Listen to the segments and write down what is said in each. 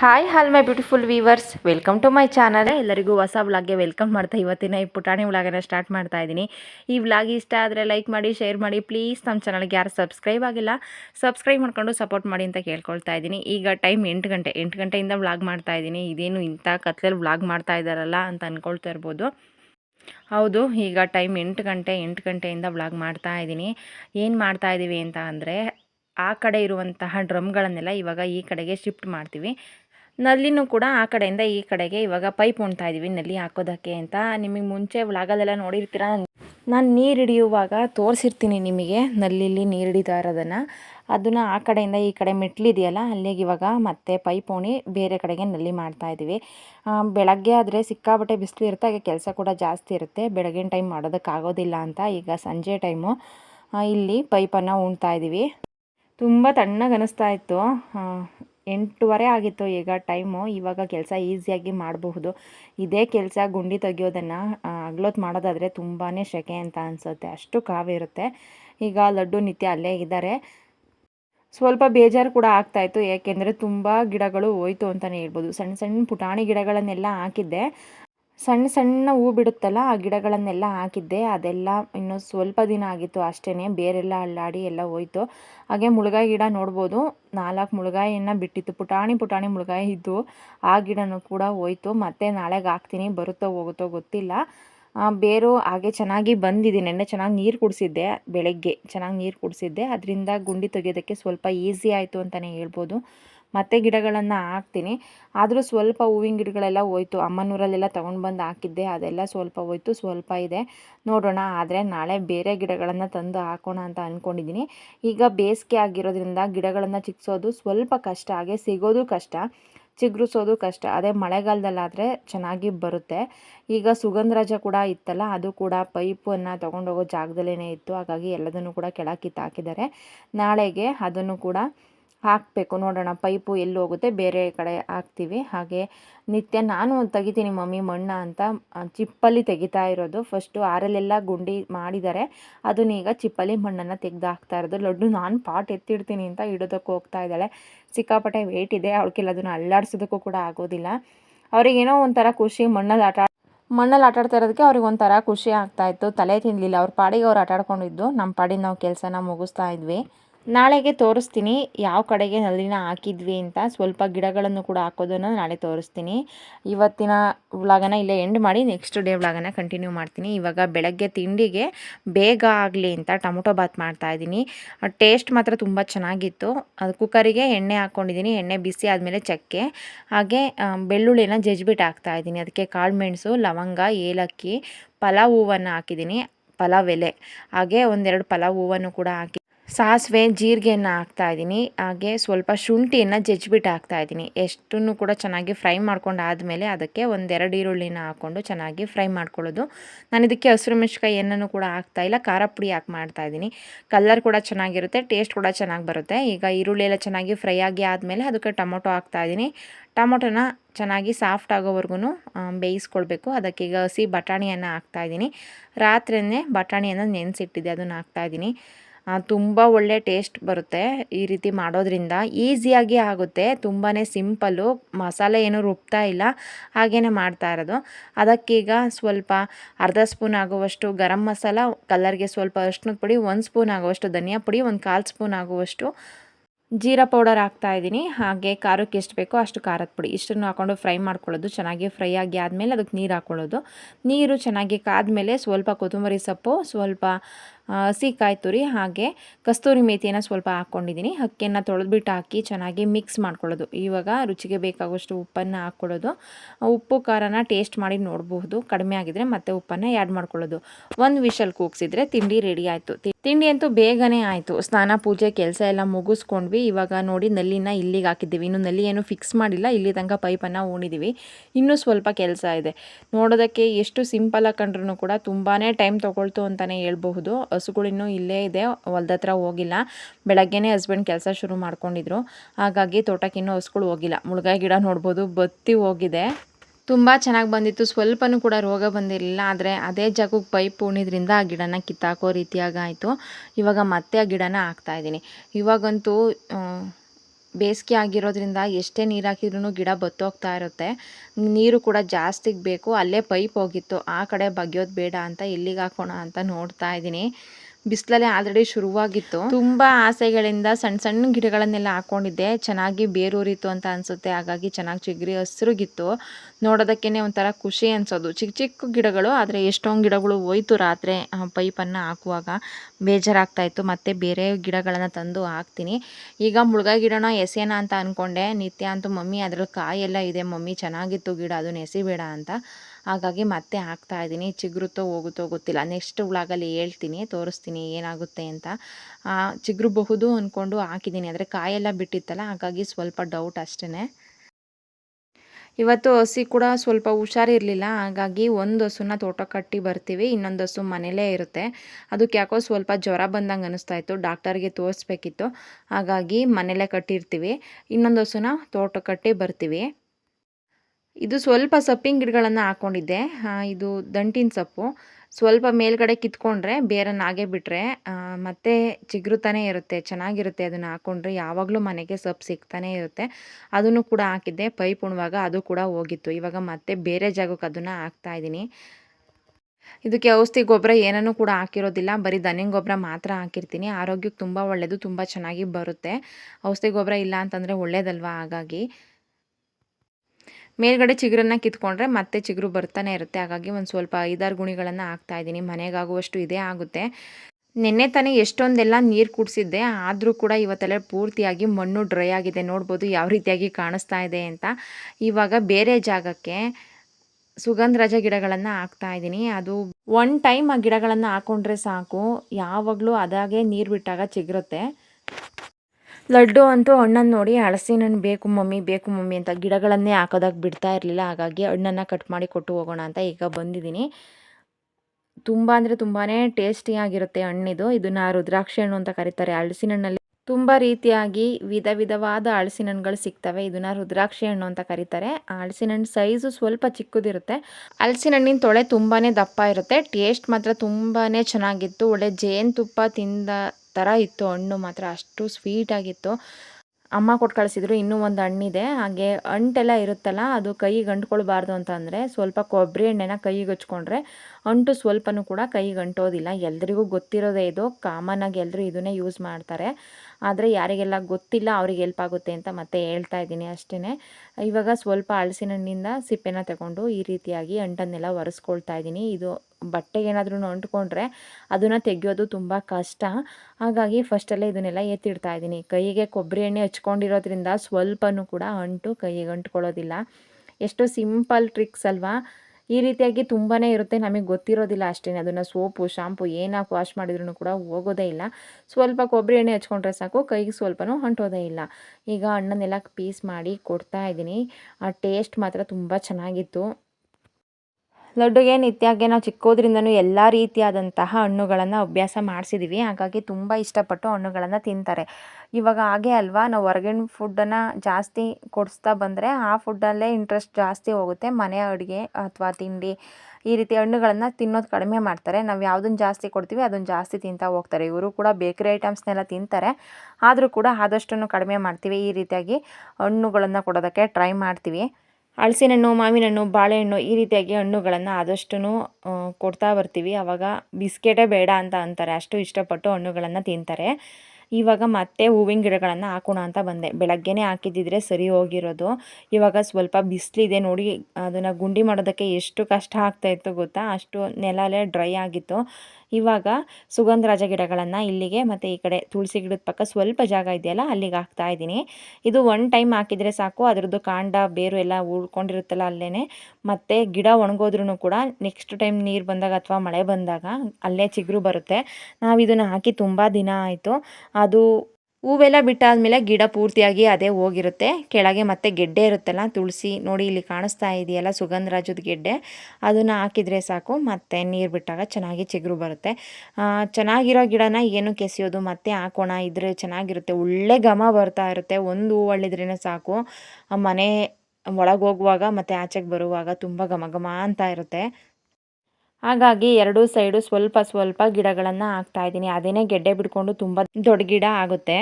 Hi all my beautiful viewers welcome to my channel ಎಲ್ಲರಿಗೂ ಹೊಸ ವ್ಲಾಗ್ಗೆ welcome ಮಾಡ್ತಾ ಇವತ್ತಿನ ಈ ಪುಟಾಣಿ ವ್ಲಾಗನ್ನು ಸ್ಟಾರ್ಟ್ ಮಾಡ್ತಾ ಇದ್ದೀನಿ ಈ ವ್ಲಾಗ್ ಇಷ್ಟ ಆದರೆ ಲೈಕ್ ಮಾಡಿ ಶೇರ್ ಮಾಡಿ ಪ್ಲೀಸ್ ನಮ್ಮ ಚಾನಲ್ಗೆ ಯಾರು ಸಬ್ಸ್ಕ್ರೈಬ್ ಆಗಿಲ್ಲ ಸಬ್ಸ್ಕ್ರೈಬ್ ಮಾಡ್ಕೊಂಡು ಸಪೋರ್ಟ್ ಮಾಡಿ ಅಂತ ಕೇಳ್ಕೊಳ್ತಾ ಇದ್ದೀನಿ ಈಗ ಟೈಮ್ ಎಂಟು ಗಂಟೆ, ಎಂಟು ಗಂಟೆಯಿಂದ ವ್ಲಾಗ್ ಮಾಡ್ತಾ ಇದ್ದೀನಿ ಇದೇನು ಇಂಥ ಕತ್ಲಲ್ಲಿ ವ್ಲಾಗ್ ಮಾಡ್ತಾ ಇದ್ದಾರಲ್ಲ ಅಂತ ಅಂದ್ಕೊಳ್ತಾ ಇರ್ಬೋದು. ಹೌದು, ಈಗ ಟೈಮ್ ಎಂಟು ಗಂಟೆ, ಎಂಟು ಗಂಟೆಯಿಂದ ವ್ಲಾಗ್ ಮಾಡ್ತಾ ಇದ್ದೀನಿ ಏನು ಮಾಡ್ತಾ ಇದ್ದೀವಿ ಅಂತ ಅಂದರೆ, ಆ ಕಡೆ ಇರುವಂತಹ ಡ್ರಮ್ಗಳನ್ನೆಲ್ಲ ಇವಾಗ ಈ ಕಡೆಗೆ ಶಿಫ್ಟ್ ಮಾಡ್ತೀವಿ. ನಲ್ಲಿನೂ ಕೂಡ ಆ ಕಡೆಯಿಂದ ಈ ಕಡೆಗೆ ಇವಾಗ ಪೈಪ್ ಉಣ್ತಾ ಇದ್ದೀವಿ ನಲ್ಲಿ ಹಾಕೋದಕ್ಕೆ ಅಂತ. ನಿಮಗೆ ಮುಂಚೆ ವ್ಲಾಗಲ್ಲೆಲ್ಲ ನೋಡಿರ್ತೀರ? ನಾನು ನೀರು ಹಿಡಿಯುವಾಗ ತೋರಿಸಿರ್ತೀನಿ ನಿಮಗೆ ನಲ್ಲಿಲಿ ನೀರು ಹಿಡಿತಾ ಇರೋದನ್ನು. ಅದನ್ನು ಆ ಕಡೆಯಿಂದ ಈ ಕಡೆ ಮೆಟ್ಲಿದೆಯಲ್ಲ, ಅಲ್ಲಿಗೆ ಇವಾಗ ಮತ್ತೆ ಪೈಪ್ ಓಣಿ ಬೇರೆ ಕಡೆಗೆ ನಲ್ಲಿ ಮಾಡ್ತಾ ಇದ್ದೀವಿ ಬೆಳಗ್ಗೆ ಆದರೆ ಸಿಕ್ಕಾಬಟ್ಟೆ ಬಿಸಿಲು ಇರುತ್ತೆ, ಹಾಗೆ ಕೆಲಸ ಕೂಡ ಜಾಸ್ತಿ ಇರುತ್ತೆ. ಬೆಳಗಿನ ಟೈಮ್ ಮಾಡೋದಕ್ಕಾಗೋದಿಲ್ಲ ಅಂತ ಈಗ ಸಂಜೆ ಟೈಮು ಇಲ್ಲಿ ಪೈಪನ್ನು ಉಣ್ತಾ ಇದ್ದೀವಿ ತುಂಬ ತಣ್ಣಗೆ ಇತ್ತು. ಎಂಟೂವರೆ ಆಗಿತ್ತು ಈಗ ಟೈಮು. ಇವಾಗ ಕೆಲಸ ಈಸಿಯಾಗಿ ಮಾಡಬಹುದು. ಇದೇ ಕೆಲಸ ಗುಂಡಿ ತೆಗಿಯೋದನ್ನು ಹಗ್ಲೊತ್ತು ಮಾಡೋದಾದರೆ ತುಂಬಾ ಸೆಕೆ ಅಂತ ಅನಿಸುತ್ತೆ. ಅಷ್ಟು ಕಾವಿರುತ್ತೆ ಈಗ ಲಡ್ಡು ನಿತ್ಯ ಅಲ್ಲೇ ಇದ್ದಾರೆ ಸ್ವಲ್ಪ ಬೇಜಾರು ಕೂಡ ಆಗ್ತಾಯಿತ್ತು ಏಕೆಂದರೆ ತುಂಬ ಗಿಡಗಳು ಹೋಯ್ತು ಅಂತಲೇ ಹೇಳ್ಬೋದು. ಸಣ್ಣ ಸಣ್ಣ ಪುಟಾಣಿ ಗಿಡಗಳನ್ನೆಲ್ಲ ಹಾಕಿದ್ದೆ. ಸಣ್ಣ ಸಣ್ಣ ಹೂ ಬಿಡುತ್ತಲ್ಲ, ಆ ಗಿಡಗಳನ್ನೆಲ್ಲ ಹಾಕಿದ್ದೆ. ಅದೆಲ್ಲ ಇನ್ನೂ ಸ್ವಲ್ಪ ದಿನ ಆಗಿತ್ತು ಅಷ್ಟೇ ಬೇರೆಲ್ಲ ಅಲ್ಲಾಡಿ ಎಲ್ಲ ಹೋಯ್ತು. ಹಾಗೆ ಮುಳುಗಾಯಿ ಗಿಡ ನೋಡ್ಬೋದು. ನಾಲ್ಕು ಮುಳುಗಾಯಿಯನ್ನು ಬಿಟ್ಟಿತ್ತು. ಪುಟಾಣಿ ಪುಟಾಣಿ ಮುಳುಗಾಯಿ ಇದ್ದು ಆ ಗಿಡನೂ ಕೂಡ ಹೋಯ್ತು. ಮತ್ತೆ ನಾಳೆಗೆ ಹಾಕ್ತೀನಿ. ಬರುತ್ತೋ ಹೋಗುತ್ತೋ ಗೊತ್ತಿಲ್ಲ. ಬೇರು ಹಾಗೆ ಚೆನ್ನಾಗಿ ಬಂದಿದೆ. ನೆನ್ನೆ ಚೆನ್ನಾಗಿ ನೀರು ಕುಡಿಸಿದ್ದೆ, ಬೆಳಗ್ಗೆ ಚೆನ್ನಾಗಿ ನೀರು ಕುಡಿಸಿದ್ದೆ. ಅದರಿಂದ ಗುಂಡಿ ತೆಗೆಯೋದಕ್ಕೆ ಸ್ವಲ್ಪ ಈಸಿ ಆಯಿತು ಅಂತಲೇ ಹೇಳ್ಬೋದು. ಮತ್ತೆ ಗಿಡಗಳನ್ನು ಹಾಕ್ತೀನಿ. ಆದರೂ ಸ್ವಲ್ಪ ಹೂವಿನ ಗಿಡಗಳೆಲ್ಲ ಹೋಯ್ತು. ಅಮ್ಮನೂರಲ್ಲೆಲ್ಲ ತೊಗೊಂಡು ಬಂದು ಹಾಕಿದ್ದೆ. ಅದೆಲ್ಲ ಸ್ವಲ್ಪ ಹೋಯ್ತು. ಸ್ವಲ್ಪ ಇದೆ. ನೋಡೋಣ. ಆದರೆ ನಾಳೆ ಬೇರೆ ಗಿಡಗಳನ್ನು ತಂದು ಹಾಕೋಣ ಅಂತ ಅಂದ್ಕೊಂಡಿದ್ದೀನಿ ಈಗ ಬೇಸಿಗೆ ಆಗಿರೋದ್ರಿಂದ ಗಿಡಗಳನ್ನು ಚಿಕ್ಸೋದು ಸ್ವಲ್ಪ ಕಷ್ಟ. ಹಾಗೆ ಸಿಗೋದು ಕಷ್ಟ. ಚಿಗುರಿಸೋದು ಕಷ್ಟ. ಅದೇ ಮಳೆಗಾಲದಲ್ಲಾದರೆ ಚೆನ್ನಾಗಿ ಬರುತ್ತೆ. ಈಗ ಸುಗಂಧರಾಜ ಕೂಡ ಇತ್ತಲ್ಲ, ಅದು ಕೂಡ ಪೈಪನ್ನು ತೊಗೊಂಡೋಗೋ ಜಾಗದಲ್ಲೇ ಇತ್ತು. ಹಾಗಾಗಿ ಎಲ್ಲದನ್ನು ಕೂಡ ಕೆಳಕಿತ್ತು ಹಾಕಿದ್ದಾರೆ ನಾಳೆಗೆ ಅದನ್ನು ಕೂಡ ಹಾಕಬೇಕು. ನೋಡೋಣ, ಪೈಪು ಎಲ್ಲಿ ಹೋಗುತ್ತೆ, ಬೇರೆ ಕಡೆ ಹಾಕ್ತೀವಿ. ಹಾಗೆ ನಿತ್ಯ ನಾನು ತೆಗಿತೀನಿ ಮಮ್ಮಿ ಮಣ್ಣ ಅಂತ ಚಿಪ್ಪಲ್ಲಿ ತೆಗಿತಾ ಇರೋದು. ಫಸ್ಟು ಆರಲ್ಲೆಲ್ಲ ಗುಂಡಿ ಮಾಡಿದ್ದಾರೆ. ಅದನ್ನೀಗ ಚಿಪ್ಪಲ್ಲಿ ಮಣ್ಣನ್ನು ತೆಗೆದು ಹಾಕ್ತಾ ಇರೋದು. ಲಡ್ಡು ನಾನು ಪಾಟ್ ಎತ್ತಿಡ್ತೀನಿ ಅಂತ ಇಡೋದಕ್ಕೆ ಹೋಗ್ತಾ ಇದ್ದಾಳೆ. ಸಿಕ್ಕಾಪಟ್ಟೆ ವೇಟ್ ಇದೆ. ಅವಳಿಗೆಲ್ಲ ಅದನ್ನು ಅಲ್ಲಾಡ್ಸೋದಕ್ಕೂ ಕೂಡ ಆಗೋದಿಲ್ಲ. ಅವರಿಗೇನೋ ಒಂಥರ ಖುಷಿ, ಮಣ್ಣಲ್ಲಿ ಆಟ ಮಣ್ಣಲ್ಲಿ ಆಟ ಆಡ್ತಾ ಇರೋದಕ್ಕೆ ಅವ್ರಿಗೆ ಒಂಥರ ಖುಷಿ ಆಗ್ತಾ ಇತ್ತು. ತಲೆ ತಿನ್ನಲಿಲ್ಲ ಅವ್ರ ಪಾಡಿಗೆ ಅವ್ರು ಆಟಾಡ್ಕೊಂಡಿದ್ದು. ನಮ್ಮ ಪಾಡಿಗೆ ನಾವು ಕೆಲಸನ ಮುಗಿಸ್ತಾ ಇದ್ವಿ. ನಾಳೆಗೆ ತೋರಿಸ್ತೀನಿ ಯಾವ ಕಡೆಗೆ ನಲ್ಲಿನ ಹಾಕಿದ್ವಿ ಅಂತ. ಸ್ವಲ್ಪ ಗಿಡಗಳನ್ನು ಕೂಡ ಹಾಕೋದನ್ನು ನಾಳೆ ತೋರಿಸ್ತೀನಿ. ಇವತ್ತಿನ ವ್ಲಾಗನ ಇಲ್ಲೇ ಎಂಡ್ ಮಾಡಿ ನೆಕ್ಸ್ಟ್ ಡೇ ವ್ಲಾಗನ ಕಂಟಿನ್ಯೂ ಮಾಡ್ತೀನಿ. ಇವಾಗ ಬೆಳಗ್ಗೆ ತಿಂಡಿಗೆ ಬೇಗ ಆಗಲಿ ಅಂತ ಟೊಮೊಟೊ ಬಾತ್ ಮಾಡ್ತಾ ಇದ್ದೀನಿ. ಟೇಸ್ಟ್ ಮಾತ್ರ ತುಂಬ ಚೆನ್ನಾಗಿತ್ತು. ಅದು ಕುಕ್ಕರಿಗೆ ಎಣ್ಣೆ ಹಾಕ್ಕೊಂಡಿದ್ದೀನಿ ಎಣ್ಣೆ ಬಿಸಿ ಆದಮೇಲೆ ಚಕ್ಕೆ. ಹಾಗೆ ಬೆಳ್ಳುಳ್ಳಿನ ಜಜ್ಬಿಟ್ಟು ಹಾಕ್ತಾ ಇದ್ದೀನಿ. ಅದಕ್ಕೆ ಕಾಳು ಮೆಣಸು, ಲವಂಗ, ಏಲಕ್ಕಿ, ಪಲಾವ್ ಹೂವನ್ನು ಹಾಕಿದ್ದೀನಿ. ಪಲಾವ್ ಎಲೆ. ಹಾಗೆ ಒಂದೆರಡು ಪಲಾವ್ ಹೂವನ್ನು ಕೂಡ ಹಾಕಿ ಸಾಸಿವೆ, ಜೀರಿಗೆಯನ್ನು ಹಾಕ್ತಾ ಇದ್ದೀನಿ. ಹಾಗೆ ಸ್ವಲ್ಪ ಶುಂಠಿಯನ್ನು ಜಜ್ಜಿಬಿಟ್ಟು ಹಾಕ್ತಾ ಇದ್ದೀನಿ. ಎಷ್ಟನ್ನು ಕೂಡ ಚೆನ್ನಾಗಿ ಫ್ರೈ ಮಾಡ್ಕೊಂಡು ಆದಮೇಲೆ ಅದಕ್ಕೆ ಒಂದೆರಡು ಈರುಳ್ಳಿನ ಹಾಕ್ಕೊಂಡು ಚೆನ್ನಾಗಿ ಫ್ರೈ ಮಾಡ್ಕೊಳ್ಳೋದು. ನಾನು ಇದಕ್ಕೆ ಹಸಿರು ಮೆಣಸಿಕಾಯಿ ಏನನ್ನು ಕೂಡ ಹಾಕ್ತಾ ಇಲ್ಲ. ಖಾರ ಪುಡಿ ಹಾಕಿ ಮಾಡ್ತಾಯಿದ್ದೀನಿ ಕಲರ್ ಕೂಡ ಚೆನ್ನಾಗಿರುತ್ತೆ ಟೇಸ್ಟ್ ಕೂಡ ಚೆನ್ನಾಗಿ ಬರುತ್ತೆ. ಈಗ ಈರುಳ್ಳಿ ಎಲ್ಲ ಚೆನ್ನಾಗಿ ಫ್ರೈ ಆಗಿ ಆದಮೇಲೆ ಅದಕ್ಕೆ ಟೊಮೊಟೊ ಹಾಕ್ತಾ ಇದ್ದೀನಿ. ಟೊಮೊಟೊನ ಚೆನ್ನಾಗಿ ಸಾಫ್ಟ್ ಆಗೋವರೆಗೂ ಬೇಯಿಸ್ಕೊಳ್ಬೇಕು. ಅದಕ್ಕೆ ಈಗ ಹಸಿ ಬಟಾಣಿಯನ್ನು ಹಾಕ್ತಾ ಇದ್ದೀನಿ. ರಾತ್ರಿಯೇ ಬಟಾಣಿಯನ್ನು ನೆನೆಸಿಟ್ಟಿದ್ದೆ, ಅದನ್ನು ಹಾಕ್ತಾ ಇದ್ದೀನಿ. ತುಂಬ ಒಳ್ಳೆ ಟೇಸ್ಟ್ ಬರುತ್ತೆ ಈ ರೀತಿ ಮಾಡೋದ್ರಿಂದ. ಈಸಿಯಾಗಿ ಆಗುತ್ತೆ ತುಂಬಾ ಸಿಂಪಲ್ಲು ಮಸಾಲೆ ಏನೂ ರುಬ್ತಾ ಇಲ್ಲ ಹಾಗೇ ಮಾಡ್ತಾ ಇರೋದು. ಅದಕ್ಕೀಗ ಸ್ವಲ್ಪ ಅರ್ಧ ಸ್ಪೂನ್ ಆಗುವಷ್ಟು ಗರಂ ಮಸಾಲ ಕಲರ್ಗೆ ಸ್ವಲ್ಪ ಅರ್ಶಿನದ ಪುಡಿ, ಒಂದು ಸ್ಪೂನ್ ಆಗುವಷ್ಟು ಧನಿಯಾ ಪುಡಿ, ಒಂದು ಕಾಲು ಸ್ಪೂನ್ ಆಗುವಷ್ಟು ಜೀರಾ ಪೌಡರ್ ಹಾಕ್ತಾ ಇದ್ದೀನಿ. ಹಾಗೆ ಖಾರಕ್ಕೆ ಎಷ್ಟು ಬೇಕೋ ಅಷ್ಟು ಖಾರದ ಪುಡಿ. ಇಷ್ಟನ್ನು ಹಾಕೊಂಡು ಫ್ರೈ ಮಾಡ್ಕೊಳ್ಳೋದು, ಚೆನ್ನಾಗಿ ಫ್ರೈ ಆಗಿ ಆದಮೇಲೆ ಅದಕ್ಕೆ ನೀರು ಹಾಕ್ಕೊಳ್ಳೋದು ನೀರು ಚೆನ್ನಾಗಿ ಕಾದ ಮೇಲೆ ಸ್ವಲ್ಪ ಕೊತ್ತಂಬರಿ ಸೊಪ್ಪು, ಸ್ವಲ್ಪ ಕಾಯಿ ತುರಿ ಹಾಗೆ ಕಸ್ತೂರಿ ಮೇಥಿಯನ್ನು ಸ್ವಲ್ಪ ಹಾಕ್ಕೊಂಡಿದ್ದೀನಿ. ಅಕ್ಕಿಯನ್ನು ತೊಳೆದ್ಬಿಟ್ಟು ಹಾಕಿ ಚೆನ್ನಾಗಿ ಮಿಕ್ಸ್ ಮಾಡ್ಕೊಳ್ಳೋದು. ಇವಾಗ ರುಚಿಗೆ ಬೇಕಾಗುವಷ್ಟು ಉಪ್ಪನ್ನು ಹಾಕ್ಕೊಳ್ಳೋದು ಉಪ್ಪು, ಖಾರನ ಟೇಸ್ಟ್ ಮಾಡಿ ನೋಡಬಹುದು. ಕಡಿಮೆ ಆಗಿದ್ರೆ ಮತ್ತೆ ಉಪ್ಪನ್ನು ಆ್ಯಡ್ ಮಾಡ್ಕೊಳ್ಳೋದು. ಒಂದು ವಿಷಲ್ ಕೂಗ್ಸಿದ್ರೆ ತಿಂಡಿ ರೆಡಿ ಆಯಿತು. ತಿಂಡಿ ಅಂತೂ ಬೇಗನೆ ಆಯಿತು. ಸ್ನಾನ, ಪೂಜೆ, ಕೆಲಸ ಎಲ್ಲ ಮುಗಿಸ್ಕೊಂಡ್ವಿ. ಇವಾಗ ನೋಡಿ ನಲ್ಲಿನ ಇಲ್ಲಿಗೆ ಹಾಕಿದ್ದೀವಿ. ಇನ್ನು ನಲ್ಲಿ ಏನು ಫಿಕ್ಸ್ ಮಾಡಿಲ್ಲ. ಇಲ್ಲಿ ತನಕ ಪೈಪನ್ನು ಉಣಿದ್ದೀವಿ ಇನ್ನೂ ಸ್ವಲ್ಪ ಕೆಲಸ ಇದೆ. ನೋಡೋದಕ್ಕೆ ಎಷ್ಟು ಸಿಂಪಲ್ ಕಂಡ್ರೂ ಕೂಡ ತುಂಬಾ ಟೈಮ್ ತೊಗೊಳ್ತು ಅಂತಲೇ ಹೇಳ್ಬಹುದು. ಹಸುಗಳಿನ್ನೂ ಇಲ್ಲೇ ಇದೆ ಹೊಲ್ದ ಹತ್ರ ಹೋಗಿಲ್ಲ. ಬೆಳಗ್ಗೆನೇ ಹಸ್ಬೆಂಡ್ ಕೆಲಸ ಶುರು ಮಾಡ್ಕೊಂಡಿದ್ರು. ಹಾಗಾಗಿ ತೋಟಕ್ಕೆ ಇನ್ನೂ ಹಸುಗಳು ಹೋಗಿಲ್ಲ. ಮುಳುಗಾಯಿ ಗಿಡ ನೋಡ್ಬೋದು, ಬತ್ತಿ ಹೋಗಿದೆ. ತುಂಬ ಚೆನ್ನಾಗಿ ಬಂದಿತ್ತು. ಸ್ವಲ್ಪನೂ ಕೂಡ ರೋಗ ಬಂದಿರಲಿಲ್ಲ, ಆದರೆ ಅದೇ ಜಾಗಕ್ಕೆ ಪೈಪ್ ಉಣಿದ್ರಿಂದ ಆ ಗಿಡನ ಕಿತ್ತಾಕೋ ರೀತಿಯಾಗಿ ಆಯಿತು. ಇವಾಗ ಮತ್ತೆ ಆ ಗಿಡನ ಹಾಕ್ತಾಯಿದ್ದೀನಿ ಇವಾಗಂತೂ ಬೇಸಿಗೆ ಆಗಿರೋದ್ರಿಂದ ಎಷ್ಟೇ ನೀರು ಹಾಕಿದ್ರೂ ಗಿಡ ಬತ್ತೋಗ್ತಾ ಇರುತ್ತೆ. ನೀರು ಕೂಡ ಜಾಸ್ತಿ ಬೇಕು. ಅಲ್ಲೇ ಪೈಪ್ ಹೋಗಿತ್ತು. ಆ ಕಡೆ ಬಗೆಯೋದು ಬೇಡ ಅಂತ ಎಲ್ಲಿಗೆ ಹಾಕೋಣ ಅಂತ ನೋಡ್ತಾ ಇದ್ದೀನಿ. ಬಿಸಿಲಲ್ಲೇ ಆಲ್ರೆಡಿ ಶುರುವಾಗಿತ್ತು. ತುಂಬ ಆಸೆಗಳಿಂದ ಸಣ್ಣ ಸಣ್ಣ ಗಿಡಗಳನ್ನೆಲ್ಲ ಹಾಕೊಂಡಿದ್ದೆ. ಚೆನ್ನಾಗಿ ಬೇರೂರಿತ್ತು ಅಂತ ಅನಿಸುತ್ತೆ. ಹಾಗಾಗಿ ಚೆನ್ನಾಗಿ ಚಿಗ್ರಿ ಹಸಿರುಗಿತ್ತು. ನೋಡೋದಕ್ಕೇ ಒಂಥರ ಖುಷಿ ಅನಿಸೋದು. ಚಿಕ್ಕ ಚಿಕ್ಕ ಗಿಡಗಳು, ಆದರೆ ಎಷ್ಟೊಂದು ಗಿಡಗಳು ಹೋಯ್ತು ರಾತ್ರಿ ಪೈಪನ್ನು ಹಾಕುವಾಗ. ಬೇಜಾರಾಗ್ತಾಯಿತ್ತು ಮತ್ತು ಬೇರೆ ಗಿಡಗಳನ್ನು ತಂದು ಹಾಕ್ತೀನಿ. ಈಗ ಮುಳುಗ ಗಿಡನ ಎಸೆಯೋಣ ಅಂತ ಅಂದ್ಕೊಂಡೆ ನಿತ್ಯ ಅಂತೂ ಮಮ್ಮಿ ಅದ್ರಲ್ಲಿ ಕಾಯೆಲ್ಲ ಇದೆ. ಮಮ್ಮಿ ಚೆನ್ನಾಗಿತ್ತು ಗಿಡ. ಅದನ್ನ ಎಸಿಬೇಡ ಅಂತ. ಹಾಗಾಗಿ ಮತ್ತೆ ಹಾಕ್ತಾ ಇದ್ದೀನಿ. ಚಿಗುರುತ್ತೋ ಹೋಗುತ್ತೋ ಗೊತ್ತಿಲ್ಲ. ನೆಕ್ಸ್ಟ್ ಹುಳಾಗಲ್ಲಿ ಹೇಳ್ತೀನಿ, ತೋರಿಸ್ತೀನಿ ಏನಾಗುತ್ತೆ ಅಂತ. ಚಿಗುರಬಹುದು ಅಂದ್ಕೊಂಡು ಹಾಕಿದ್ದೀನಿ. ಆದರೆ ಕಾಯೆಲ್ಲ ಬಿಟ್ಟಿತ್ತಲ್ಲ, ಹಾಗಾಗಿ ಸ್ವಲ್ಪ ಡೌಟ್ ಅಷ್ಟೇ ಇವತ್ತು ಹಸಿ ಕೂಡ ಸ್ವಲ್ಪ ಹುಷಾರಿರಲಿಲ್ಲ. ಹಾಗಾಗಿ ಒಂದು ಹಸುನ ತೋಟ ಕಟ್ಟಿ ಬರ್ತೀವಿ, ಇನ್ನೊಂದು ಹಸು ಮನೇಲೇ ಇರುತ್ತೆ. ಅದಕ್ಕೆ ಯಾಕೋ ಸ್ವಲ್ಪ ಜ್ವರ ಬಂದಂಗೆ ಅನ್ನಿಸ್ತಾ ಇತ್ತು. ಡಾಕ್ಟರ್ಗೆ ತೋರಿಸ್ಬೇಕಿತ್ತು. ಹಾಗಾಗಿ ಮನೇಲೇ ಕಟ್ಟಿರ್ತೀವಿ. ಇನ್ನೊಂದು ಹಸುನ ತೋಟ ಕಟ್ಟಿ ಬರ್ತೀವಿ. ಇದು ಸ್ವಲ್ಪ ಸೊಪ್ಪಿನ ಗಿಡಗಳನ್ನು ಹಾಕ್ಕೊಂಡಿದ್ದೆ ಇದು ದಂಟಿನ ಸೊಪ್ಪು. ಸ್ವಲ್ಪ ಮೇಲ್ಗಡೆ ಕಿತ್ಕೊಂಡ್ರೆ ಬೇರನ್ನು ಹಾಗೆ ಬಿಟ್ಟರೆ ಮತ್ತೆ ಚಿಗುರುತ್ತಾನೆ ಇರುತ್ತೆ, ಚೆನ್ನಾಗಿರುತ್ತೆ ಅದನ್ನು ಹಾಕ್ಕೊಂಡ್ರೆ ಯಾವಾಗಲೂ ಮನೆಗೆ ಸೊಪ್ಪು ಸಿಗ್ತಾನೆ ಇರುತ್ತೆ. ಅದನ್ನು ಕೂಡ ಹಾಕಿದ್ದೆ. ಪೈಪ್ ಉಣುವಾಗ ಅದು ಕೂಡ ಹೋಗಿತ್ತು. ಇವಾಗ ಮತ್ತೆ ಬೇರೆ ಜಾಗಕ್ಕೆ ಅದನ್ನು ಹಾಕ್ತಾಯಿದ್ದೀನಿ ಇದಕ್ಕೆ ಔಷಧಿ ಗೊಬ್ಬರ ಏನನ್ನೂ ಕೂಡ ಹಾಕಿರೋದಿಲ್ಲ. ಬರೀ ದನಿನ ಗೊಬ್ಬರ ಮಾತ್ರ ಹಾಕಿರ್ತೀನಿ. ಆರೋಗ್ಯಕ್ಕೆ ತುಂಬ ಒಳ್ಳೆಯದು ತುಂಬ ಚೆನ್ನಾಗಿ ಬರುತ್ತೆ. ಔಷಧಿ ಗೊಬ್ಬರ ಇಲ್ಲ ಅಂತಂದರೆ ಒಳ್ಳೇದಲ್ವಾ ಹಾಗಾಗಿ. ಮೇಲ್ಗಡೆ ಚಿಗುರನ್ನು ಕಿತ್ಕೊಂಡ್ರೆ ಮತ್ತೆ ಚಿಗುರು ಬರ್ತಾನೆ ಇರುತ್ತೆ. ಹಾಗಾಗಿ ಒಂದು ಸ್ವಲ್ಪ ಐದಾರು ಗುಣಿಗಳನ್ನು ಹಾಕ್ತಾ ಇದ್ದೀನಿ. ಮನೆಗಾಗುವಷ್ಟು ಇದೇ ಆಗುತ್ತೆ. ನಿನ್ನೆ ತಾನೇ ಎಷ್ಟೊಂದೆಲ್ಲ ನೀರು ಕುಡಿಸಿದ್ದೆ. ಆದರೂ ಕೂಡ ಇವತ್ತೆಲ್ಲ ಪೂರ್ತಿಯಾಗಿ ಮಣ್ಣು ಡ್ರೈ ಆಗಿದೆ. ನೋಡ್ಬೋದು ಯಾವ ರೀತಿಯಾಗಿ ಕಾಣಿಸ್ತಾ ಇದೆ ಅಂತ. ಇವಾಗ ಬೇರೆ ಜಾಗಕ್ಕೆ ಸುಗಂಧರಾಜ ಗಿಡಗಳನ್ನು ಹಾಕ್ತಾ ಇದ್ದೀನಿ. ಅದು ಒನ್ ಟೈಮ್ ಆ ಗಿಡಗಳನ್ನು ಹಾಕ್ಕೊಂಡ್ರೆ ಸಾಕು. ಯಾವಾಗಲೂ ಅದಾಗೆ ನೀರು ಬಿಟ್ಟಾಗ ಚಿಗುರುತ್ತೆ. ಲಡ್ಡು ಅಂತೂ ಅಣ್ಣನ ನೋಡಿ ಹಣ್ಣು ಬೇಕು ಮಮ್ಮಿ ಬೇಕು ಮಮ್ಮಿ ಅಂತ ಗಿಡಗಳನ್ನೇ ಹಾಕೋದಾಗ ಬಿಡ್ತಾ ಇರಲಿಲ್ಲ. ಹಾಗಾಗಿ ಹಣ್ಣನ್ನು ಕಟ್ ಮಾಡಿ ಕೊಟ್ಟು ಹೋಗೋಣ ಅಂತ ಈಗ ಬಂದಿದ್ದೀನಿ. ತುಂಬ ಅಂದರೆ ತುಂಬಾ ಟೇಸ್ಟಿಯಾಗಿರುತ್ತೆ ಹಣ್ಣಿದು. ಇದನ್ನು ರುದ್ರಾಕ್ಷಿ ಹಣ್ಣು ಅಂತ ಕರೀತಾರೆ. ಹಳಸಿನಣ್ಣಲ್ಲಿ ತುಂಬ ರೀತಿಯಾಗಿ ವಿಧ ವಿಧವಾದ ಹಳಸಿನಣ್ಣುಗಳು ಸಿಗ್ತವೆ. ಇದನ್ನು ರುದ್ರಾಕ್ಷಿ ಹಣ್ಣು ಅಂತ ಕರೀತಾರೆ. ಹಣ್ಣು ಸೈಜು ಸ್ವಲ್ಪ ಚಿಕ್ಕದಿರುತ್ತೆ. ಹಣ್ಣಿನ ತೊಳೆ ತುಂಬಾ ದಪ್ಪ ಇರುತ್ತೆ. ಟೇಸ್ಟ್ ಮಾತ್ರ ತುಂಬಾ ಚೆನ್ನಾಗಿತ್ತು. ಒಳ್ಳೆ ಜೇನುತುಪ್ಪ ತಿಂದ ಥರ ಇತ್ತು ಹಣ್ಣು ಮಾತ್ರ, ಅಷ್ಟು ಸ್ವೀಟಾಗಿತ್ತು ಅಮ್ಮ ಕೊಟ್ಟು ಕಳಿಸಿದ್ರು, ಇನ್ನೂ ಒಂದು ಹಣ್ಣಿದೆ. ಹಾಗೆ ಅಂಟೆಲ್ಲ ಇರುತ್ತಲ್ಲ, ಅದು ಕೈಗೆ ಅಂಟ್ಕೊಳ್ಬಾರ್ದು ಅಂತಂದರೆ ಸ್ವಲ್ಪ ಕೊಬ್ಬರಿ ಎಣ್ಣೆನ ಕೈಗೆ ಹಚ್ಕೊಂಡ್ರೆ ಅಂಟು ಸ್ವಲ್ಪನೂ ಕೂಡ ಕೈಗೆ ಅಂಟೋದಿಲ್ಲ. ಎಲ್ರಿಗೂ ಗೊತ್ತಿರೋದೇ ಇದು. ಕಾಮನ್ ಆಗಿ ಎಲ್ಲರೂ ಇದನ್ನೇ ಯೂಸ್ ಮಾಡ್ತಾರೆ. ಆದರೆ ಯಾರಿಗೆಲ್ಲ ಗೊತ್ತಿಲ್ಲ ಅವ್ರಿಗೆ ಹೆಲ್ಪ್ ಆಗುತ್ತೆ ಅಂತ ಮತ್ತೆ ಹೇಳ್ತಾ ಇದ್ದೀನಿ ಅಷ್ಟೇ ಇವಾಗ ಸ್ವಲ್ಪ ಹಳಸಿನ ಹಣ್ಣಿಂದ ಸಿಪ್ಪೆನ ತಗೊಂಡು ಈ ರೀತಿಯಾಗಿ ಅಂಟನ್ನೆಲ್ಲ ಒರೆಸ್ಕೊಳ್ತಾ ಇದ್ದೀನಿ. ಇದು ಬಟ್ಟೆಗೆ ಏನಾದ್ರೂ ಅಂಟ್ಕೊಂಡ್ರೆ ಅದನ್ನು ತೆಗೆಯೋದು ತುಂಬ ಕಷ್ಟ. ಹಾಗಾಗಿ ಫಸ್ಟಲ್ಲೇ ಇದನ್ನೆಲ್ಲ ಎತ್ತಿಡ್ತಾ ಇದ್ದೀನಿ. ಕೈಗೆ ಕೊಬ್ಬರಿ ಎಣ್ಣೆ ಹಚ್ಕೊಂಡಿರೋದ್ರಿಂದ ಸ್ವಲ್ಪನೂ ಕೂಡ ಅಂಟು ಕೈಗೆ ಅಂಟ್ಕೊಳ್ಳೋದಿಲ್ಲ. ಎಷ್ಟು ಸಿಂಪಲ್ ಟ್ರಿಕ್ಸ್ ಅಲ್ವಾ? ಈ ರೀತಿಯಾಗಿ ತುಂಬಾ ಇರುತ್ತೆ. ನಮಗೆ ಗೊತ್ತಿರೋದಿಲ್ಲ ಅಷ್ಟೇ ಅದನ್ನು ಸೋಪು, ಶಾಂಪು ಏನಾಗಿ ವಾಶ್ ಮಾಡಿದ್ರೂ ಕೂಡ ಹೋಗೋದೇ ಇಲ್ಲ. ಸ್ವಲ್ಪ ಕೊಬ್ಬರಿ ಎಣ್ಣೆ ಹಚ್ಕೊಂಡ್ರೆ ಸಾಕು, ಕೈಗೆ ಸ್ವಲ್ಪನೂ ಅಂಟೋದೇ ಇಲ್ಲ. ಈಗ ಹಣ್ಣನ್ನೆಲ್ಲ ಪೀಸ್ ಮಾಡಿ ಕೊಡ್ತಾ ಇದ್ದೀನಿ. ಆ ಟೇಸ್ಟ್ ಮಾತ್ರ ತುಂಬ ಚೆನ್ನಾಗಿತ್ತು. ಲಡ್ಡುಗೆ ನಿತ್ಯಾಗೆ ನಾವು ಚಿಕ್ಕೋದ್ರಿಂದನೂ ಎಲ್ಲ ರೀತಿಯಾದಂತಹ ಹಣ್ಣುಗಳನ್ನು ಅಭ್ಯಾಸ ಮಾಡಿಸಿದ್ದೀವಿ ಹಾಗಾಗಿ ತುಂಬ ಇಷ್ಟಪಟ್ಟು ಹಣ್ಣುಗಳನ್ನು ತಿಂತಾರೆ. ಇವಾಗ ಹಾಗೆ ಅಲ್ವಾ? ನಾವು ಹೊರಗಿನ ಫುಡ್ಡನ್ನು ಜಾಸ್ತಿ ಕೊಡಿಸ್ತಾ ಬಂದರೆ ಆ ಫುಡ್ಡಲ್ಲೇ ಇಂಟ್ರೆಸ್ಟ್ ಜಾಸ್ತಿ ಹೋಗುತ್ತೆ. ಮನೆ ಅಡುಗೆ ಅಥವಾ ತಿಂಡಿ ಈ ರೀತಿ ಹಣ್ಣುಗಳನ್ನು ತಿನ್ನೋದು ಕಡಿಮೆ ಮಾಡ್ತಾರೆ. ನಾವು ಯಾವುದನ್ನು ಜಾಸ್ತಿ ಕೊಡ್ತೀವಿ ಅದನ್ನು ಜಾಸ್ತಿ ತಿಂತಾ ಹೋಗ್ತಾರೆ. ಇವರು ಕೂಡ ಬೇಕರಿ ಐಟಮ್ಸ್ನೆಲ್ಲ ತಿಂತಾರೆ. ಆದರೂ ಕೂಡ ಆದಷ್ಟನ್ನು ಕಡಿಮೆ ಮಾಡ್ತೀವಿ. ಈ ರೀತಿಯಾಗಿ ಹಣ್ಣುಗಳನ್ನು ಕೊಡೋದಕ್ಕೆ ಟ್ರೈ ಮಾಡ್ತೀವಿ. ಹಲಸಿನ ಹಣ್ಣು ಮಾವಿನ ಹಣ್ಣು ಬಾಳೆಹಣ್ಣು ಈ ರೀತಿಯಾಗಿ ಹಣ್ಣುಗಳನ್ನು ಆದಷ್ಟು ಕೊಡ್ತಾ ಬರ್ತೀವಿ. ಆವಾಗ ಬಿಸ್ಕೆಟೇ ಬೇಡ ಅಂತ ಅಂತಾರೆ. ಅಷ್ಟು ಇಷ್ಟಪಟ್ಟು ಹಣ್ಣುಗಳನ್ನು ತಿಂತಾರೆ. ಇವಾಗ ಮತ್ತೆ ಹೂವಿನ ಗಿಡಗಳನ್ನು ಹಾಕೋಣ ಅಂತ ಬಂದೆ. ಬೆಳಗ್ಗೆನೇ ಹಾಕಿದ್ದಿದ್ರೆ ಸರಿ ಹೋಗಿರೋದು. ಇವಾಗ ಸ್ವಲ್ಪ ಬಿಸಿಲಿದೆ. ನೋಡಿ, ಅದನ್ನು ಗುಂಡಿ ಮಾಡೋದಕ್ಕೆ ಎಷ್ಟು ಕಷ್ಟ ಆಗ್ತಾಯಿತ್ತು ಗೊತ್ತಾ? ಅಷ್ಟು ನೆಲಲೇ ಡ್ರೈ ಆಗಿತ್ತು. ಇವಾಗ ಸುಗಂಧರಾಜ ಗಿಡಗಳನ್ನು ಇಲ್ಲಿಗೆ ಮತ್ತು ಈ ಕಡೆ ತುಳಸಿ ಗಿಡದ ಪಕ್ಕ ಸ್ವಲ್ಪ ಜಾಗ ಇದೆಯಲ್ಲ ಅಲ್ಲಿಗೆ ಹಾಕ್ತಾ ಇದ್ದೀನಿ. ಇದು ಒನ್ ಟೈಮ್ ಹಾಕಿದರೆ ಸಾಕು, ಅದರದ್ದು ಕಾಂಡ ಬೇರು ಎಲ್ಲ ಉಳ್ಕೊಂಡಿರುತ್ತಲ್ಲ ಅಲ್ಲೇ ಮತ್ತು ಗಿಡ ಒಣಗೋದ್ರೂ ಕೂಡ ನೆಕ್ಸ್ಟ್ ಟೈಮ್ ನೀರು ಬಂದಾಗ ಅಥವಾ ಮಳೆ ಬಂದಾಗ ಅಲ್ಲೇ ಚಿಗುರು ಬರುತ್ತೆ. ನಾವು ಇದನ್ನು ಹಾಕಿ ತುಂಬ ದಿನ ಆಯಿತು. ಅದು ಹೂವೆಲ್ಲ ಬಿಟ್ಟಾದ್ಮೇಲೆ ಗಿಡ ಪೂರ್ತಿಯಾಗಿ ಅದೇ ಹೋಗಿರುತ್ತೆ. ಕೆಳಗೆ ಮತ್ತೆ ಗೆಡ್ಡೆ ಇರುತ್ತಲ್ಲ, ತುಳಸಿ ನೋಡಿ ಇಲ್ಲಿ ಕಾಣಿಸ್ತಾ ಇದೆಯಲ್ಲ ಸುಗಂಧರಾಜದ ಗೆಡ್ಡೆ. ಅದನ್ನು ಹಾಕಿದರೆ ಸಾಕು, ಮತ್ತೆ ನೀರು ಬಿಟ್ಟಾಗ ಚೆನ್ನಾಗಿ ಚಿಗುರು ಬರುತ್ತೆ. ಚೆನ್ನಾಗಿರೋ ಗಿಡನ ಏನು ಕೆಸೆಯೋದು, ಮತ್ತೆ ಹಾಕೋಣ ಇದ್ರೆ ಚೆನ್ನಾಗಿರುತ್ತೆ. ಒಳ್ಳೆ ಘಮ ಬರ್ತಾ ಇರುತ್ತೆ, ಒಂದು ಹೂವಳ್ಳಿದ್ರೇ ಸಾಕು. ಮನೆ ಒಳಗೆ ಹೋಗುವಾಗ ಮತ್ತು ಆಚೆಗೆ ಬರುವಾಗ ತುಂಬ ಘಮ ಘಮ ಅಂತ ಇರುತ್ತೆ. ಹಾಗಾಗಿ ಎರಡೂ ಸೈಡು ಸ್ವಲ್ಪ ಸ್ವಲ್ಪ ಗಿಡಗಳನ್ನು ಹಾಕ್ತಾ ಇದ್ದೀನಿ. ಅದೇನೇ ಗೆಡ್ಡೆ ಬಿಡ್ಕೊಂಡು ತುಂಬ ದೊಡ್ಡ ಗಿಡ ಆಗುತ್ತೆ.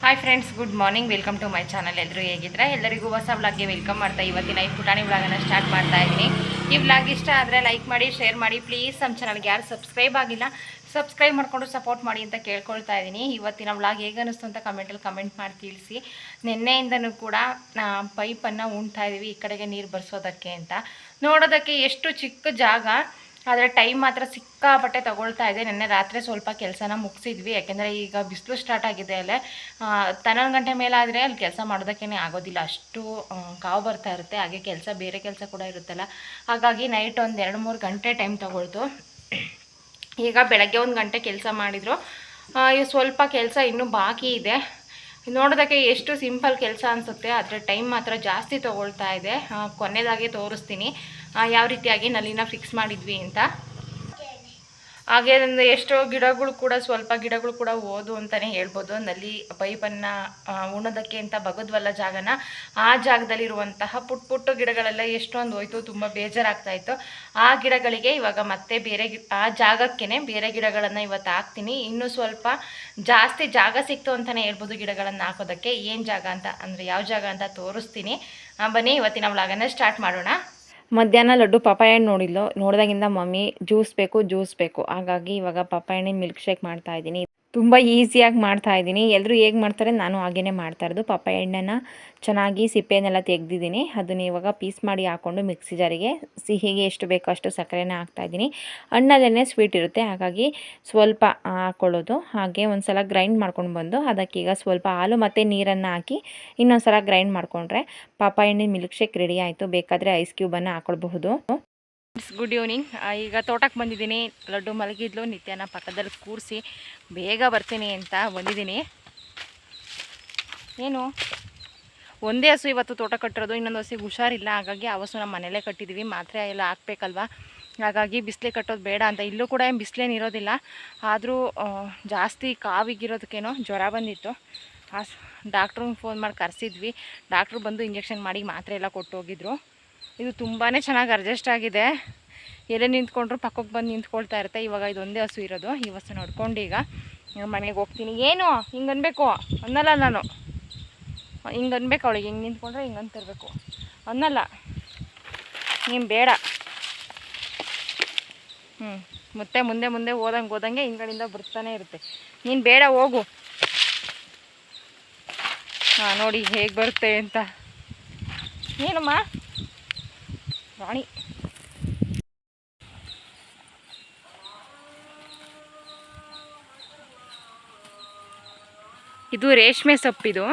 Hi friends good morning welcome to my channel ಎಲ್ಲರೂ ಹೇಗಿದ್ರೆ ಎಲ್ಲರಿಗೂ ಹೊಸ ವ್ಲಾಗ್ಗೆ ವೆಲ್ಕಮ್ ಮಾಡ್ತಾ ಇವತ್ತಿನ ಈ ಪುಟಾಣಿ ವ್ಲಾಗನ್ನು ಸ್ಟಾರ್ಟ್ ಮಾಡ್ತಾ ಇದ್ದೀನಿ. ಈ ಬ್ಲಾಗ್ ಇಷ್ಟ ಆದರೆ ಲೈಕ್ ಮಾಡಿ ಶೇರ್ ಮಾಡಿ. ಪ್ಲೀಸ್ ನಮ್ಮ ಚಾನಲ್ಗೆ ಯಾರು ಸಬ್ಸ್ಕ್ರೈಬ್ ಆಗಿಲ್ಲ ಸಬ್ಸ್ಕ್ರೈಬ್ ಮಾಡಿಕೊಂಡು ಸಪೋರ್ಟ್ ಮಾಡಿ ಅಂತ ಕೇಳ್ಕೊಳ್ತಾ ಇದ್ದೀನಿ. ಇವತ್ತಿನ ವ್ಲಾಗ್ ಹೇಗೆ ಅನ್ನಿಸ್ತು ಅಂತ ಕಮೆಂಟಲ್ಲಿ ಕಮೆಂಟ್ ಮಾಡಿ ತಿಳಿಸಿ. ನಿನ್ನೆಯಿಂದನೂ ಕೂಡ ಪೈಪನ್ನು ಉಣ್ತಾ ಇದ್ದೀವಿ ಈ ಕಡೆಗೆ ನೀರು ಬರ್ಸೋದಕ್ಕೆ ಅಂತ. ನೋಡೋದಕ್ಕೆ ಎಷ್ಟು ಚಿಕ್ಕ ಜಾಗ. ಆದರೆ ಟೈಮ್ ಮಾತ್ರ ಸಿಕ್ಕಾಪಟ್ಟೆ ತಗೊಳ್ತಾ ಇದೆ. ನಿನ್ನೆ ರಾತ್ರಿ ಸ್ವಲ್ಪ ಕೆಲಸನ ಮುಗಿಸಿದ್ವಿ. ಯಾಕೆಂದರೆ ಈಗ ಬಿಸಿಲು ಸ್ಟಾರ್ಟ್ ಆಗಿದೆ ಅಲ್ಲೇ. ತನ್ನೊಂದು ಗಂಟೆ ಮೇಲಾದರೆ ಅಲ್ಲಿ ಕೆಲಸ ಮಾಡೋದಕ್ಕೇ ಆಗೋದಿಲ್ಲ. ಅಷ್ಟು ಕಾವು ಬರ್ತಾ ಇರುತ್ತೆ. ಹಾಗೆ ಕೆಲಸ ಬೇರೆ ಕೆಲಸ ಕೂಡ ಇರುತ್ತಲ್ಲ. ಹಾಗಾಗಿ ನೈಟ್ ಒಂದು ಎರಡು ಮೂರು ಗಂಟೆ ಟೈಮ್ ತಗೊಳ್ತು. ಈಗ ಬೆಳಗ್ಗೆ ಒಂದು ಗಂಟೆ ಕೆಲಸ ಮಾಡಿದರು. ಈಗ ಸ್ವಲ್ಪ ಕೆಲಸ ಇನ್ನೂ ಬಾಕಿ ಇದೆ. ನೋಡೋದಕ್ಕೆ ಎಷ್ಟು ಸಿಂಪಲ್ ಕೆಲಸ ಅನಿಸುತ್ತೆ. ಆದರೆ ಟೈಮ್ ಮಾತ್ರ ಜಾಸ್ತಿ ತೊಗೊಳ್ತಾ ಇದೆ. ಕೊನೆಯದಾಗಿ ತೋರಿಸ್ತೀನಿ. ಯಾವ ರೀತಿಯಾಗಿ ನಲ್ಲಿನ ಫಿಕ್ಸ್ ಮಾಡಿದ್ವಿ ಅಂತ. ಹಾಗೆ ಎಷ್ಟೋ ಗಿಡಗಳು ಕೂಡ ಸ್ವಲ್ಪ ಗಿಡಗಳು ಕೂಡ ಓದು ಅಂತಲೇ ಹೇಳ್ಬೋದು. ನಲ್ಲಿ ಪೈಪನ್ನು ಉಣೋದಕ್ಕೆ ಅಂತ ಬಗದ್ವಲ್ಲ ಜಾಗನ, ಆ ಜಾಗದಲ್ಲಿರುವಂತಹ ಪುಟ್ ಪುಟ್ಟು ಗಿಡಗಳೆಲ್ಲ ಎಷ್ಟೊಂದು ಹೋಯ್ತು, ತುಂಬ ಬೇಜಾರಾಗ್ತಾ ಇತ್ತು ಆ ಗಿಡಗಳಿಗೆ ಇವಾಗ ಮತ್ತೆ ಬೇರೆ ಆ ಜಾಗಕ್ಕೇ ಬೇರೆ ಗಿಡಗಳನ್ನು ಇವತ್ತು ಹಾಕ್ತೀನಿ. ಇನ್ನೂ ಸ್ವಲ್ಪ ಜಾಸ್ತಿ ಜಾಗ ಸಿಕ್ತು ಅಂತಲೇ ಹೇಳ್ಬೋದು ಗಿಡಗಳನ್ನು ಹಾಕೋದಕ್ಕೆ. ಏನು ಜಾಗ ಅಂತ ಅಂದರೆ ಯಾವ ಜಾಗ ಅಂತ ತೋರಿಸ್ತೀನಿ. ಬನ್ನಿ, ಇವತ್ತಿನ ವ್ಲಾಗನ್ನು ಸ್ಟಾರ್ಟ್ ಮಾಡೋಣ. ಮಧ್ಯಾಹ್ನ ಲಡ್ಡು ಪಪ್ಪಾಯ ಹಣ್ಣು ನೋಡಿದ್ಲು. ನೋಡಿದಾಗಿಂದ ಮಮ್ಮಿ, ಜ್ಯೂಸ್ ಬೇಕು ಜ್ಯೂಸ್ ಬೇಕು. ಹಾಗಾಗಿ ಇವಾಗ ಪಪ್ಪಾಯ ಹಣ್ಣಿನ ಮಿಲ್ಕ್ ಶೇಕ್ ಮಾಡ್ತಾ ಇದ್ದೀನಿ. ತುಂಬ ಈಸಿಯಾಗಿ ಮಾಡ್ತಾ ಇದ್ದೀನಿ. ಎಲ್ಲರೂ ಹೇಗೆ ಮಾಡ್ತಾರೆ ನಾನು ಹಾಗೇ ಮಾಡ್ತಾ ಇರೋದು. ಪಪಾಯ ಹಣ್ಣನ್ನು ಚೆನ್ನಾಗಿ ಸಿಪ್ಪೆನೆಲ್ಲ ತೆಗೆದಿದ್ದೀನಿ. ಅದನ್ನ ಇವಾಗ ಪೀಸ್ ಮಾಡಿ ಹಾಕ್ಕೊಂಡು ಮಿಕ್ಸಿ ಜಾರಿಗೆ ಸಿಹಿಗೆ ಎಷ್ಟು ಬೇಕೋ ಅಷ್ಟು ಸಕ್ಕರೆನ ಹಾಕ್ತಾಯಿದ್ದೀನಿ ಹಣ್ಣಲ್ಲೇ ಸ್ವೀಟ್ ಇರುತ್ತೆ. ಹಾಗಾಗಿ ಸ್ವಲ್ಪ ಹಾಕ್ಕೊಳ್ಳೋದು ಹಾಗೆ ಒಂದು ಸಲ ಗ್ರೈಂಡ್ ಮಾಡ್ಕೊಂಡು ಬಂದು ಅದಕ್ಕೀಗ ಸ್ವಲ್ಪ ಹಾಲು ಮತ್ತು ನೀರನ್ನು ಹಾಕಿ ಇನ್ನೊಂದು ಸಲ ಗ್ರೈಂಡ್ ಮಾಡಿಕೊಂಡ್ರೆ ಪಾಪ ಎಣ್ಣೆ ಮಿಲ್ಕ್ ಶೇಕ್ ರೆಡಿ ಆಯಿತು. ಬೇಕಾದರೆ ಐಸ್ ಕ್ಯೂಬನ್ನು ಹಾಕ್ಕೊಳ್ಬಹುದು ಗುಡ್ ಈವ್ನಿಂಗ್ ಈಗ ತೋಟಕ್ಕೆ ಬಂದಿದ್ದೀನಿ. ಲಡ್ಡು ಮಲಗಿದ್ಲು ನಿತ್ಯನ ಪಕ್ಕದಲ್ಲಿ ಕೂರಿಸಿ ಬೇಗ ಬರ್ತೀನಿ ಅಂತ ಬಂದಿದ್ದೀನಿ. ಏನು? ಒಂದೇ ಹಸು ಇವತ್ತು ತೋಟ ಕಟ್ಟಿರೋದು, ಇನ್ನೊಂದು ಹಸಿಗೆ ಹುಷಾರಿಲ್ಲ. ಹಾಗಾಗಿ ಆ ಹಸು ನಮ್ಮ ಮನೇಲೇ ಕಟ್ಟಿದ್ದೀವಿ ಮಾತ್ರೆ ಎಲ್ಲ ಹಾಕ್ಬೇಕಲ್ವ? ಹಾಗಾಗಿ ಬಿಸಿಲೇ ಕಟ್ಟೋದು ಬೇಡ ಅಂತ. ಇಲ್ಲೂ ಕೂಡ ಏನು ಬಿಸಿಲೇನು ಇರೋದಿಲ್ಲ. ಆದರೂ ಜಾಸ್ತಿ ಕಾವಿಗಿರೋದಕ್ಕೇನೋ ಜ್ವರ ಬಂದಿತ್ತು. ಹಾಸ್ ಡಾಕ್ಟ್ರಿಗೆ ಫೋನ್ ಮಾಡಿ ಕರೆಸಿದ್ವಿ. ಡಾಕ್ಟ್ರು ಬಂದು ಇಂಜೆಕ್ಷನ್ ಮಾಡಿ ಮಾತ್ರೆ ಎಲ್ಲ ಕೊಟ್ಟು ಹೋಗಿದ್ರು. ಇದು ತುಂಬಾ ಚೆನ್ನಾಗಿ ಅಡ್ಜಸ್ಟ್ ಆಗಿದೆ. ಎಲ್ಲೇ ನಿಂತ್ಕೊಂಡ್ರು ಪಕ್ಕಕ್ಕೆ ಬಂದು ನಿಂತ್ಕೊಳ್ತಾ ಇರುತ್ತೆ. ಇವಾಗ ಇದೊಂದೇ ಹಸು ಇರೋದು. ಈ ಹಸು ನೋಡ್ಕೊಂಡು ಈಗ ಮನೆಗೆ ಹೋಗ್ತೀನಿ. ಏನು? ಹಿಂಗೆ ಅನ್ಬೇಕು. ಅನ್ನಲ್ಲ ನಾನು. ಹಿಂಗೆ ಅನ್ಬೇಕು ಅವಳಿಗೆ. ಹಿಂಗೆ ನಿಂತ್ಕೊಂಡ್ರೆ ಹಿಂಗೆ ಅಂತಿರ್ಬೇಕು ಅನ್ನಲ್ಲ. ನೀನು ಬೇಡ. ಹ್ಞೂ ಮತ್ತೆ ಮುಂದೆ ಮುಂದೆ ಹೋದಂಗೆ ಹೋದಂಗೆ ಹಿಂಗಳಿಂದ ಬರ್ತಾನೆ ಇರುತ್ತೆ. ನೀನು ಬೇಡ, ಹೋಗು. ಹಾಂ, ನೋಡಿ ಹೇಗೆ ಬರುತ್ತೆ ಅಂತ. ಏನಮ್ಮ? ರಾಣಿ. ಇದು ರೇಷ್ಮೆ ಸೊಪ್ಪಿದು.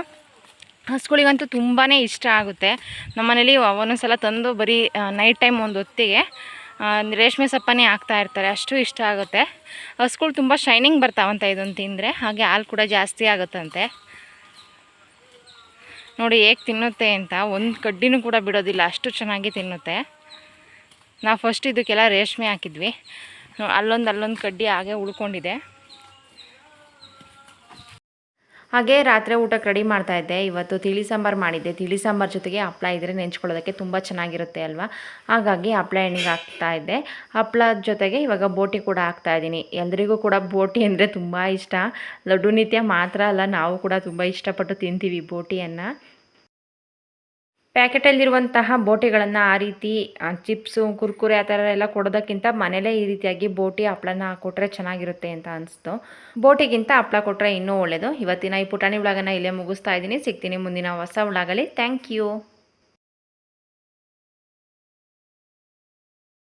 ಹಸುಗಳಿಗಂತೂ ತುಂಬಾ ಇಷ್ಟ ಆಗುತ್ತೆ. ನಮ್ಮನೇಲಿ ಒಂದೊಂದು ಸಲ ತಂದು ಬರೀ ನೈಟ್ ಟೈಮ್ ಒಂದು ಹೊತ್ತಿಗೆ ರೇಷ್ಮೆ ಸೊಪ್ಪನ್ನೇ ಹಾಕ್ತಾ ಇರ್ತಾರೆ. ಅಷ್ಟು ಇಷ್ಟ ಆಗುತ್ತೆ. ಹಸುಗಳು ತುಂಬ ಶೈನಿಂಗ್ ಬರ್ತಾವಂತ ಇದನ್ನು ತಿಂದರೆ. ಹಾಗೆ ಹಾಲು ಕೂಡ ಜಾಸ್ತಿ ಆಗುತ್ತಂತೆ. ನೋಡಿ ಹೇಗೆ ತಿನ್ನುತ್ತೆ ಅಂತ ಒಂದು ಕಡ್ಡಿನೂ ಕೂಡ ಬಿಡೋದಿಲ್ಲ, ಅಷ್ಟು ಚೆನ್ನಾಗಿ ತಿನ್ನುತ್ತೆ. ನಾವು ಫಸ್ಟ್ ಇದಕ್ಕೆಲ್ಲ ರೇಷ್ಮೆ ಹಾಕಿದ್ವಿ. ಅಲ್ಲೊಂದು ಅಲ್ಲೊಂದು ಕಡ್ಡಿ ಹಾಗೆ ಉಳ್ಕೊಂಡಿದೆ. ಹಾಗೆ ರಾತ್ರಿ ಊಟಕ್ಕೆ ರೆಡಿ ಮಾಡ್ತಾ ಇದ್ದೆ. ಇವತ್ತು ತಿಳಿ ಸಾಂಬಾರು ಮಾಡಿದ್ದೆ. ತಿಳಿ ಸಾಂಬಾರು ಜೊತೆಗೆ ಹಪ್ಳ ಇದ್ದರೆ ನೆಂಚ್ಕೊಳ್ಳೋದಕ್ಕೆ ತುಂಬ ಚೆನ್ನಾಗಿರುತ್ತೆ ಅಲ್ವಾ? ಹಾಗಾಗಿ ಹಪ್ಳ ಎಣ್ಣೆಗೆ ಹಾಕ್ತಾ ಇದ್ದೆ. ಹಪ್ಪಳದ ಜೊತೆಗೆ ಇವಾಗ ಬೋಟಿ ಕೂಡ ಹಾಕ್ತಾ ಇದ್ದೀನಿ. ಎಲ್ಲರಿಗೂ ಕೂಡ ಬೋಟಿ ಅಂದರೆ ತುಂಬ ಇಷ್ಟ. ಲಡ್ಡು ನಿತ್ಯ ಮಾತ್ರ ಅಲ್ಲ, ನಾವು ಕೂಡ ತುಂಬ ಇಷ್ಟಪಟ್ಟು ತಿಂತೀವಿ ಬೋಟಿಯನ್ನು. ಪ್ಯಾಕೆಟಲ್ಲಿರುವಂತಹ ಬೋಟಿಗಳನ್ನು ಆ ರೀತಿ ಚಿಪ್ಸು, ಕುರ್ಕುರೆ ಆ ಥರ ಎಲ್ಲ ಕೊಡೋದಕ್ಕಿಂತ ಮನೇಲೇ ಈ ರೀತಿಯಾಗಿ ಬೋಟಿ ಹಪ್ಪಳನ ಹಾಕ್ಕೊಟ್ರೆ ಚೆನ್ನಾಗಿರುತ್ತೆ ಅಂತ ಅನಿಸ್ತು. ಬೋಟಿಗಿಂತ ಹಪ್ಪಳ ಕೊಟ್ಟರೆ ಇನ್ನೂ ಒಳ್ಳೆಯದು ಇವತ್ತಿನ ಈ ಪುಟಾಣಿ ವ್ಲಾಗನ್ನು ಇಲ್ಲೇ ಮುಗಿಸ್ತಾ ಇದ್ದೀನಿ. ಸಿಗ್ತೀನಿ ಮುಂದಿನ ಹೊಸ ಉಳಾಗಲಿ ಥ್ಯಾಂಕ್ ಯು.